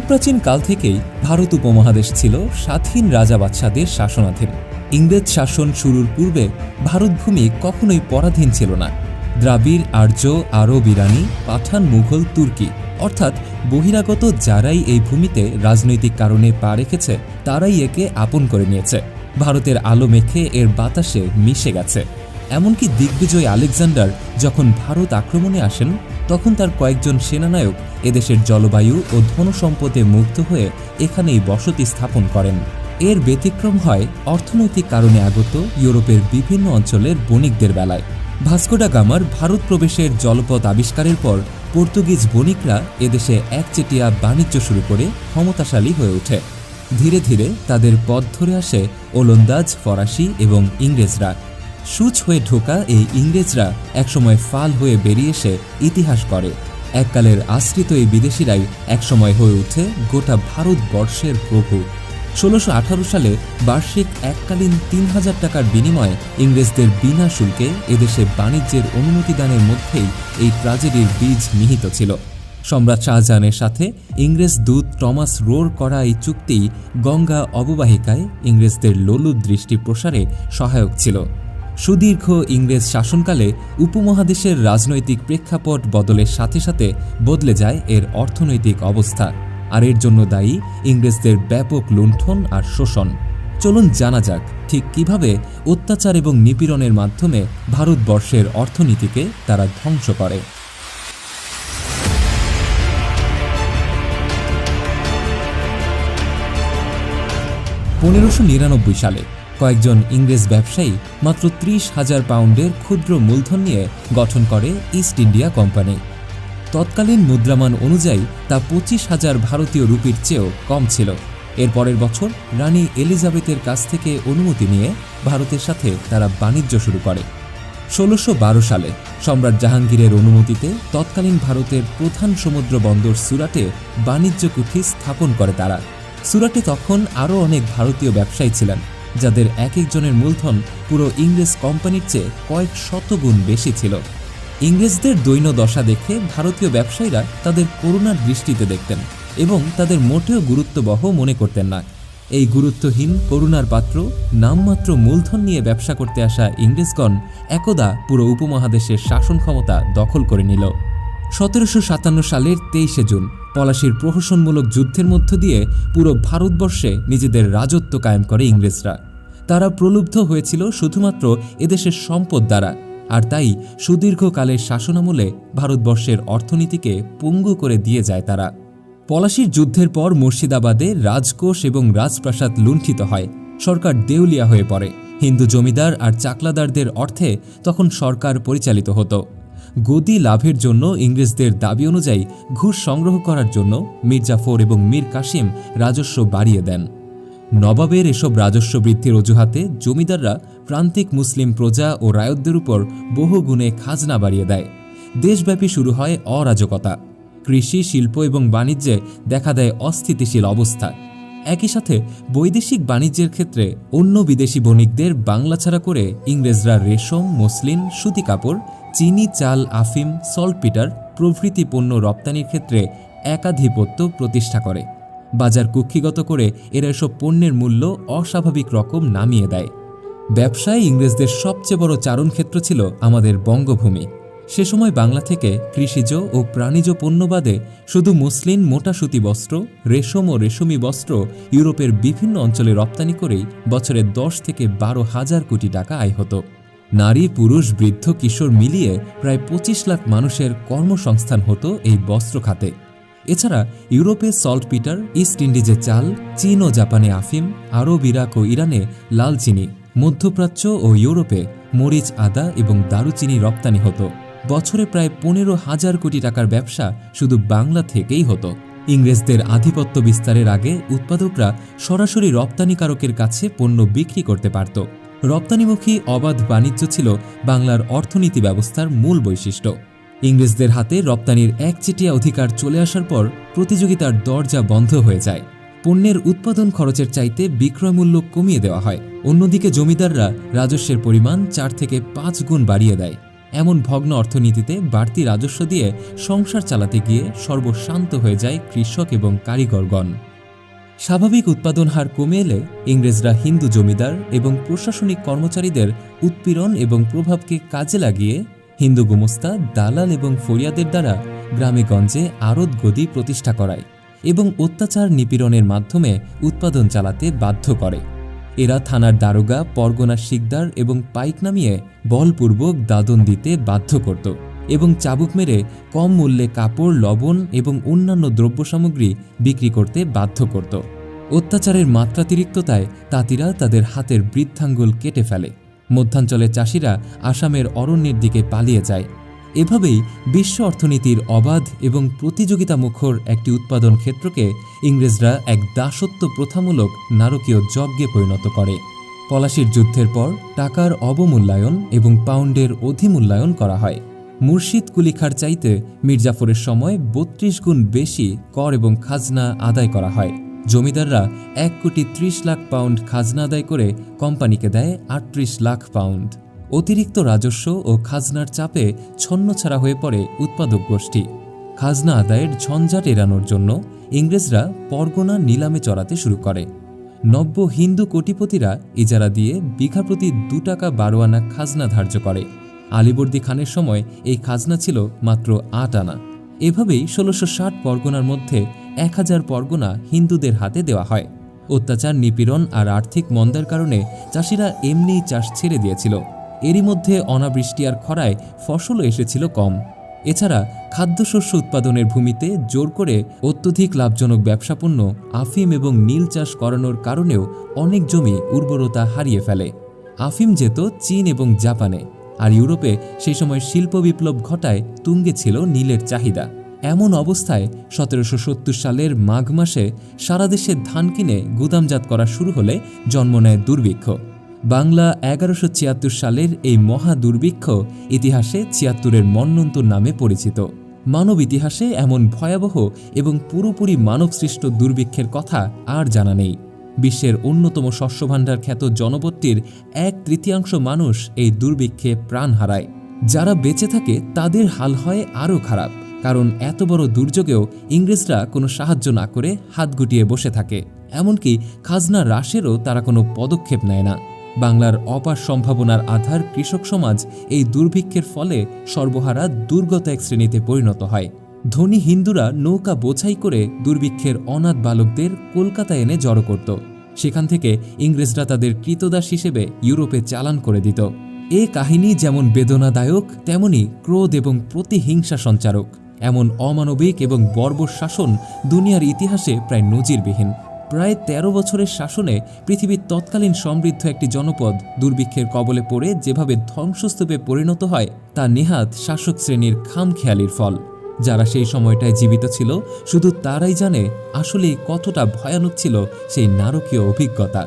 প্রাচীন কাল থেকেই ভারত উপমহাদেশ ছিল স্বাধীন রাজা বাদশাদের শাসনাধীন। ইংরেজ শাসন শুরুর পূর্বে ভারতভূমি কখনোই পরাধীন ছিল না। দ্রাবিড়, আর্য, আরব, ইরানি, পাঠান, মুঘল, তুর্কি অর্থাৎ বহিরাগত যারাই এই ভূমিতে রাজনৈতিক কারণে পা রেখেছে, তারাই একে আপন করে নিয়েছে। ভারতের আলো মেখে এর বাতাসে মিশে গেছে। এমনকি দিগ্বিজয় আলেকজান্ডার যখন ভারত আক্রমণে আসেন, তখন তার কয়েকজন সেনানায়ক এদেশের জলবায়ু ও ধনসম্পদে মুগ্ধ হয়ে এখানেই বসতি স্থাপন করেন। এর ব্যতিক্রম হয় অর্থনৈতিক কারণে আগত ইউরোপের বিভিন্ন অঞ্চলের বণিকদের বেলায়। ভাস্কোডা গামার ভারত প্রবেশের জলপথ আবিষ্কারের পর পর্তুগিজ বণিকরা এদেশে একচেটিয়া বাণিজ্য শুরু করে ক্ষমতাশালী হয়ে ওঠে। ধীরে ধীরে তাদের পথ ধরে আসে ওলন্দাজ, ফরাসি এবং ইংরেজরা। সুচ হয়ে ঢোকা এই ইংরেজরা একসময় ফাল হয়ে বেরিয়ে এসে ইতিহাস করে। এককালের আশ্রিত এই বিদেশিরাই একসময় হয়ে ওঠে গোটা ভারতবর্ষের প্রভু। ষোলোশো সালে বার্ষিক এককালীন তিন হাজার টাকার বিনিময়ে ইংরেজদের বিনা শুল্কে এদেশে বাণিজ্যের অনুমতি দানের মধ্যেই এই ট্রাজেডির বীজ নিহিত ছিল। সম্রাট শাহজাহানের সাথে ইংরেজ দূত টমাস রোর করা এই চুক্তি গঙ্গা অববাহিকায় ইংরেজদের লোলুপ দৃষ্টি প্রসারে সহায়ক ছিল। সুদীর্ঘ ইংরেজ শাসনকালে উপমহাদেশের রাজনৈতিক প্রেক্ষাপট বদলের সাথে সাথে বদলে যায় এর অর্থনৈতিক অবস্থা। আর এর জন্য দায়ী ইংরেজদের ব্যাপক লুণ্ঠন আর শোষণ। চলুন জানা যাক ঠিক কীভাবে অত্যাচার এবং নিপীড়নের মাধ্যমে ভারতবর্ষের অর্থনীতিকে তারা ধ্বংস করে। পনেরোশো নিরানব্বই সালে কয়েকজন ইংরেজ ব্যবসায়ী মাত্র ত্রিশ হাজার পাউন্ডের ক্ষুদ্র মূলধন নিয়ে গঠন করে ইস্ট ইন্ডিয়া কোম্পানি তৎকালীন মুদ্রামান অনুযায়ী তা পঁচিশ হাজার ভারতীয় রুপির চেয়েও কম ছিল। এর পরের বছর রানী এলিজাবেথের কাছ থেকে অনুমতি নিয়ে ভারতের সাথে তারা বাণিজ্য শুরু করে। ষোলোশো সালে সম্রাট জাহাঙ্গীরের অনুমতিতে তৎকালীন ভারতের প্রধান সমুদ্র বন্দর সুরাটে বাণিজ্য কুঠি স্থাপন করে তারা। সুরাটে তখন আরও অনেক ভারতীয় ব্যবসায়ী ছিলেন। যাদের এক একজনের মূলধন পুরো ইংরেজ কোম্পানির চেয়ে কয়েক শত গুণ বেশি ছিল। ইংরেজদের দৈন্য দশা দেখে ভারতীয় ব্যবসায়ীরা তাদের করুণার দৃষ্টিতে দেখতেন এবং তাদের মোটেও গুরুত্ববহ মনে করতেন না। এই গুরুত্বহীন, করুণার পাত্র, নামমাত্র মূলধন নিয়ে ব্যবসা করতে আসা ইংরেজগণ একদা পুরো উপমহাদেশের শাসন ক্ষমতা দখল করে নিল। সতেরোশো সাতান্ন সালের তেইশে জুন পলাশির প্রহসনমূলক যুদ্ধের মধ্য দিয়ে পুরো ভারতবর্ষে নিজেদের রাজত্ব কায়েম করে ইংরেজরা। তারা প্রলুব্ধ হয়েছিল শুধুমাত্র এদেশের সম্পদ দ্বারা, আর তাই সুদীর্ঘকালের শাসনামলে ভারতবর্ষের অর্থনীতিকে পঙ্গু করে দিয়ে যায় তারা। পলাশির যুদ্ধের পর মুর্শিদাবাদে রাজকোষ এবং রাজপ্রাসাদ লুণ্ঠিত হয়, সরকার দেউলিয়া হয়ে পড়ে। হিন্দু জমিদার আর চাকলাদারদের অর্থে তখন সরকার পরিচালিত হতো। গদি লাভের জন্য ইংরেজদের দাবি অনুযায়ী ঘুষ সংগ্রহ করার জন্য মির্জাফর এবং মীর কাসিম রাজস্ব বাড়িয়ে দেন। নবাবের এসব রাজস্ব বৃদ্ধির অজুহাতে জমিদাররা প্রান্তিক মুসলিম প্রজা ও রায়তদের উপর বহু গুণে খাজনা বাড়িয়ে দেয়। দেশব্যাপী শুরু হয় অরাজকতা। কৃষি, শিল্প এবং বাণিজ্যে দেখা দেয় অস্থিতিশীল অবস্থা। একই সাথে বৈদেশিক বাণিজ্যের ক্ষেত্রে অন্য বিদেশি বণিকদের বাংলা ছাড়া করে ইংরেজরা রেশম, মসলিন, সুতি কাপড় চিনি চাল আফিম, সল্টপিটার প্রভৃতি পণ্য রপ্তানির ক্ষেত্রে একাধিপত্য প্রতিষ্ঠা করে। বাজার কুক্ষিগত করে এরা এসব পণ্যের মূল্য অস্বাভাবিক রকম নামিয়ে দেয়। ব্যবসায় ইংরেজদের সবচেয়ে বড় চারণ ক্ষেত্র ছিল আমাদের বঙ্গভূমি। সে সময় বাংলা থেকে কৃষিজ ও প্রাণীজ পণ্যবাদে শুধু মুসলিন মোটা সুতি বস্ত্র, রেশম ও রেশমি বস্ত্র ইউরোপের বিভিন্ন অঞ্চলে রপ্তানি করেই বছরে দশ থেকে বারো হাজার কোটি টাকা আয় হতো। নারী, পুরুষ, বৃদ্ধ, কিশোর মিলিয়ে প্রায় পঁচিশ লাখ মানুষের কর্মসংস্থান হতো এই বস্ত্র খাতে। এছাড়া ইউরোপে সল্ট পিটার, ইস্ট ইন্ডিজে চাল, চীন ও জাপানে আফিম, আরব, ইরাক ও ইরানে লাল চিনি, মধ্যপ্রাচ্য ও ইউরোপে মরিচ, আদা এবং দারুচিনি রপ্তানি হতো। বছরে প্রায় পনেরো হাজার কোটি টাকার ব্যবসা শুধু বাংলা থেকেই হতো। ইংরেজদের আধিপত্য বিস্তারের আগে উৎপাদকরা সরাসরি রপ্তানিকারকের কাছে পণ্য বিক্রি করতে পারত। রপ্তানিমুখী অবাধ বাণিজ্য ছিল বাংলার অর্থনীতি ব্যবস্থার মূল বৈশিষ্ট্য। ইংরেজদের হাতে রপ্তানির একচেটিয়া অধিকার চলে আসার পর প্রতিযোগিতার দরজা বন্ধ হয়ে যায়। পণ্যের উৎপাদন খরচের চাইতে বিক্রয় মূল্য কমিয়ে দেওয়া হয়। অন্যদিকে জমিদাররা রাজস্বের পরিমাণ চার থেকে পাঁচ গুণ বাড়িয়ে দেয়। এমন ভগ্ন অর্থনীতিতে বাড়তি রাজস্ব দিয়ে সংসার চালাতে গিয়ে সর্বশান্ত হয়ে যায় কৃষক এবং কারিগরগণ। স্বাভাবিক উৎপাদন হার কমে এলে ইংরেজরা হিন্দু জমিদার এবং প্রশাসনিক কর্মচারীদের উৎপীড়ন এবং প্রভাবকে কাজে লাগিয়ে হিন্দু গুমস্তা, দালাল এবং ফরিয়াদের দ্বারা গ্রামে গঞ্জে আড়ত গদি প্রতিষ্ঠা করায় এবং অত্যাচার নিপীড়নের মাধ্যমে উৎপাদন চালাতে বাধ্য করে। এরা থানার দারোগা পরগনার শিকদার এবং পাইক নামিয়ে বলপূর্বক দাদন দিতে বাধ্য করত। এবং চাবুক মেরে কম মূল্যে কাপড়, লবণ এবং অন্যান্য দ্রব্য সামগ্রী বিক্রি করতে বাধ্য করত। অত্যাচারের মাত্রাতিরিক্ততায় তাঁতিরা তাদের হাতের বৃদ্ধাঙ্গুল কেটে ফেলে। মধ্যাঞ্চলের চাষিরা আসামের অরণ্যের দিকে পালিয়ে যায়। এভাবেই বিশ্ব অর্থনীতির অবাধ এবং প্রতিযোগিতা মুখর একটি উৎপাদন ক্ষেত্রকে ইংরেজরা এক দাসত্ব প্রথামূলক নারকীয় যজ্ঞে পরিণত করে। পলাশির যুদ্ধের পর টাকার অবমূল্যায়ন এবং পাউন্ডের অধিমূল্যায়ন করা হয়। মুর্শিদ কুলিখার চাইতে মির্জাফরের সময় বত্রিশ গুণ বেশি কর এবং খাজনা আদায় করা হয়। জমিদাররা এক কোটি ত্রিশ লাখ পাউন্ড খাজনা আদায় করে কোম্পানিকে দেয় আটত্রিশ লাখ পাউন্ড। অতিরিক্ত রাজস্ব ও খাজনার চাপে ছন্নছাড়া হয়ে পড়ে উৎপাদক গোষ্ঠী। খাজনা আদায়ের ঝঞ্ঝাট এড়ানোর জন্য ইংরেজরা পরগনা নিলামে চড়াতে শুরু করে। নব্য হিন্দু কোটিপতিরা ইজারা দিয়ে বিঘা প্রতি দু টাকা বারো আনা খাজনা ধার্য করে। আলিবর্দী খানের সময় এই খাজনা ছিল মাত্র আট আনা। এভাবেই ষোলোশো ষাট পরগনার মধ্যে এক হাজার পরগনা হিন্দুদের হাতে দেওয়া হয়। অত্যাচার, নিপীড়ন আর আর্থিক মন্দার কারণে চাষিরা এমনিই চাষ ছেড়ে দিয়েছিল। এরই মধ্যে অনাবৃষ্টি আর খরায় ফসলও এসেছিল কম। এছাড়া খাদ্যশস্য উৎপাদনের ভূমিতে জোর করে অত্যধিক লাভজনক ব্যবসাপূর্ণ আফিম এবং নীল চাষ করানোর কারণেও অনেক জমি উর্বরতা হারিয়ে ফেলে। আফিম যেত চীন এবং জাপানে। আর ইউরোপে সেই সময় শিল্প বিপ্লব ঘটায় তুঙ্গে ছিল নীলের চাহিদা। এমন অবস্থায় সতেরোশো সত্তর সালের মাঘ মাসে সারা দেশে ধান কিনে গুদামজাত করা শুরু হলে জন্ম নেয় দুর্ভিক্ষ। বাংলা এগারোশো ছিয়াত্তর সালের এই মহা দুর্ভিক্ষ ইতিহাসে ছিয়াত্তরের মন্নন্তর নামে পরিচিত। মানব ইতিহাসে এমন ভয়াবহ এবং পুরোপুরি মানবসৃষ্ট দুর্ভিক্ষের কথা আর জানা নেই। বিশ্বের অন্যতম শস্যভাণ্ডার খ্যাত জনপদটির এক তৃতীয়াংশ মানুষ এই দুর্ভিক্ষে প্রাণ হারায়। যারা বেঁচে থাকে, তাদের হাল হয় আরও খারাপ, কারণ এত বড় দুর্যোগেও ইংরেজরা কোনো সাহায্য না করে হাত গুটিয়ে বসে থাকে। এমনকি খাজনা হ্রাসেরও তারা কোনো পদক্ষেপ নেয় না। বাংলার অপার সম্ভাবনার আধার কৃষক সমাজ এই দুর্ভিক্ষের ফলে সর্বহারা দুর্গত এক শ্রেণীতে পরিণত হয়। ধনী হিন্দুরা নৌকা বোঝাই করে দুর্ভিক্ষের অনাথ বালকদের কলকাতা এনে জড়ো করত। সেখান থেকে ইংরেজরা তাদের কৃতদাস হিসেবে ইউরোপে চালান করে দিত। এ কাহিনী যেমন বেদনাদায়ক, তেমনি ক্রোধ এবং প্রতিহিংসা সঞ্চারক। এমন অমানবিক এবং বর্বর শাসন দুনিয়ার ইতিহাসে প্রায় নজিরবিহীন। প্রায় ১৩ বছরের শাসনে পৃথিবীর তৎকালীন সমৃদ্ধ একটি জনপদ দুর্ভিক্ষের কবলে পড়ে যেভাবে ধ্বংসস্তূপে পরিণত হয়, তা নেহাত শাসক শ্রেণির খামখেয়ালির ফল। যারা সেই সময়টায় জীবিত ছিল, শুধু তারাই জানে আসলে কতটা ভয়ানক ছিল সেই নারকীয় অভিজ্ঞতা।